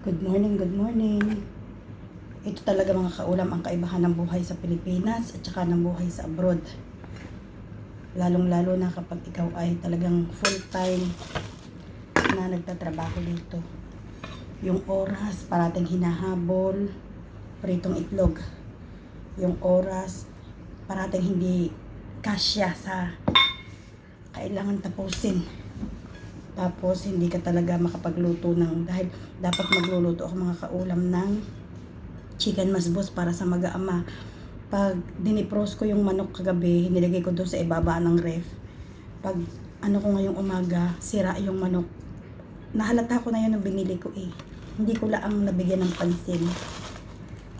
Good morning, good morning. Ito talaga mga kaulam ang kaibahan ng buhay sa Pilipinas at saka ng buhay sa abroad. Lalong-lalo na kapag ikaw ay talagang full-time na nagtatrabaho dito. Yung oras, parating hinahabol, pritong itlog. Yung oras, parating hindi kasya sa kailangan tapusin. Tapos, hindi ka talaga makapagluto ng, dahil dapat magluluto ako mga kaulam ng chicken masbos para sa mag-aama. Pag dinipros ko yung manok kagabi, nilagay ko doon sa ibaba ng ref. Pag ano ko ngayong umaga, sira yung manok. Nahalata ko na yun nung binili ko eh. Hindi ko lang nabigyan ng pansin.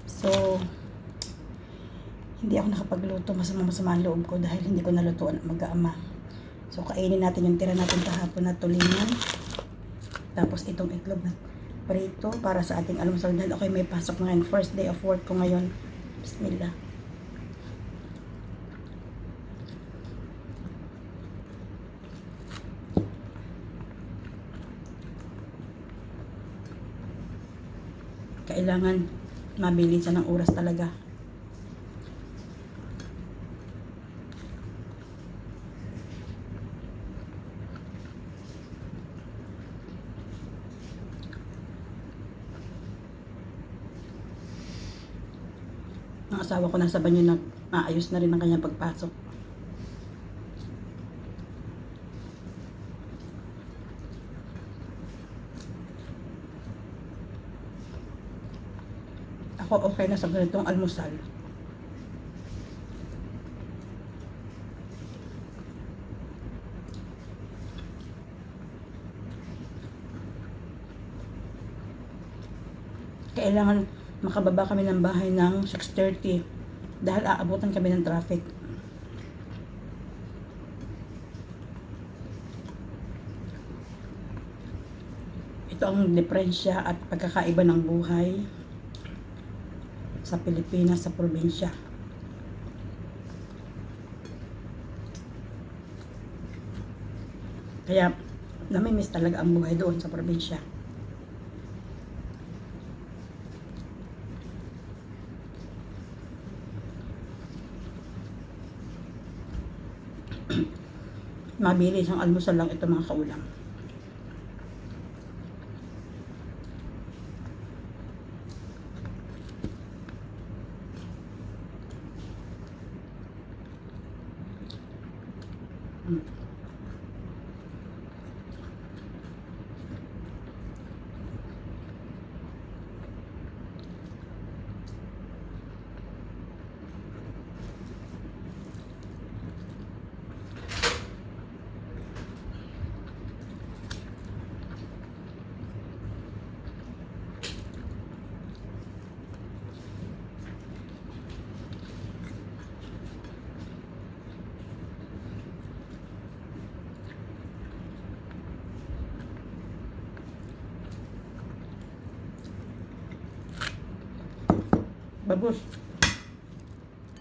So, hindi ako nakapagluto. Masama-masama ang loob ko dahil hindi ko nalutuan mag-aama. So, kainin natin yung tira natin kahapon na tulingan. Tapos, itong itlog na prito para sa ating almusal. Dahil okay, may pasok ngayon. First day of work ko ngayon. Bismillah. Kailangan mabilisan ng oras talaga. Ang asawa ko nasa banyo na maayos na rin ang kanyang pagpasok. Ako okay na sa ganitong almusal. Kailangan makababa kami ng bahay ng 6.30 dahil aabutan kami ng traffic. Ito ang diferensya at pagkakaiba ng buhay sa Pilipinas, sa probinsya. Kaya, namimiss talaga ang buhay doon sa probinsya. Mabilis ang almusal lang ito mga kaulam. Mm. Babos.